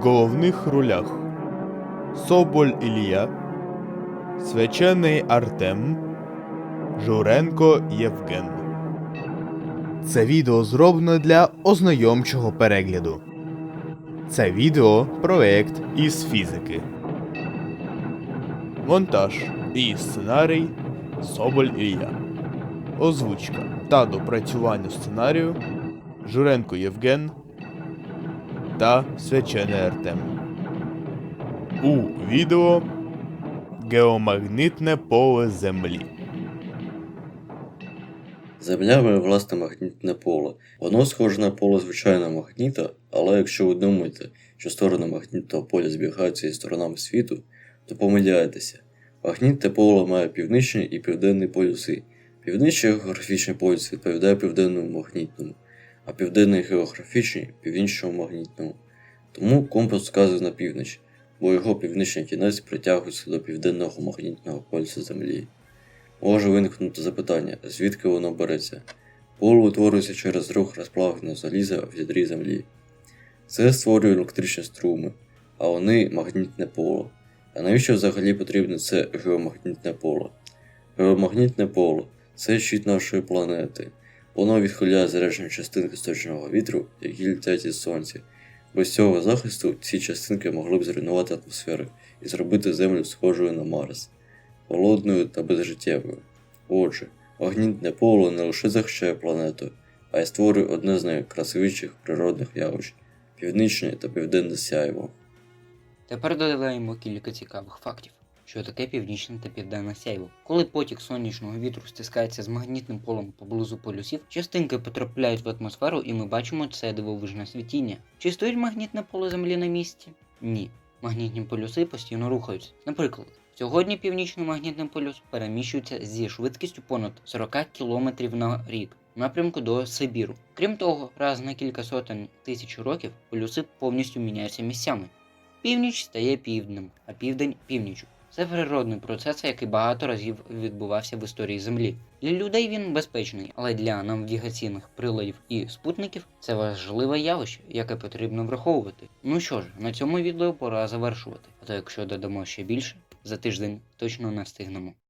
головних ролях Соболь Ілля, Свячений Артем, Журенко Євген. Це відео зроблено для ознайомчого перегляду. Це відео проект із фізики. Монтаж і сценарій Соболь Ілля. Озвучка та допрацювання сценарію Журенко Євген та Свячений Артем. У відео Геомагнітне поле Землі. Земля має власне магнітне поле. Воно схоже на поле звичайного магніта, але якщо ви думаєте, що сторони магнітного поля збігаються із сторонами світу, то помиляєтеся. Магнітне поле має північний і південний полюси. Північний географічний полюс відповідає південному магнітному, а південний географічний північному магнітному. Тому компас вказує на північ, бо його північний кінець притягується до південного магнітного полюса Землі. Може виникнути запитання, звідки воно береться. Поле утворюється через рух розплавленого заліза в ядрі Землі. Це створює електричні струми, а вони магнітне поле. А навіщо взагалі потрібне це геомагнітне поле? Геомагнітне поле це щит нашої планети. Воно відхиляє заряджені частинки сонячного вітру, які летять із сонця. Без цього захисту ці частинки могли б зруйнувати атмосферу і зробити Землю схожою на Марс холодною та безжиттєвою. Отже, магнітне поле не лише захищає планету, а й створює одне з найкрасивіших природних явищ північне та південне сяйво. Тепер додаємо кілька цікавих фактів. Що таке північне та південне сяйво? Коли потік сонячного вітру стискається з магнітним полем поблизу полюсів, частинки потрапляють в атмосферу і ми бачимо це дивовижне світіння. Чи стоїть магнітне поле Землі на місці? Ні. Магнітні полюси постійно рухаються. Наприклад, сьогодні північний магнітний полюс переміщується зі швидкістю понад 40 км на рік в напрямку до Сибіру. Крім того, раз на кілька сотень тисяч років полюси повністю міняються місцями. Північ стає півднем, а південь північю. Це природний процес, який багато разів відбувався в історії Землі. Для людей він безпечний, але для навігаційних приладів і спутників це важливе явище, яке потрібно враховувати. Ну що ж, на цьому відео пора завершувати. А то якщо додамо ще більше, за тиждень точно не встигнемо.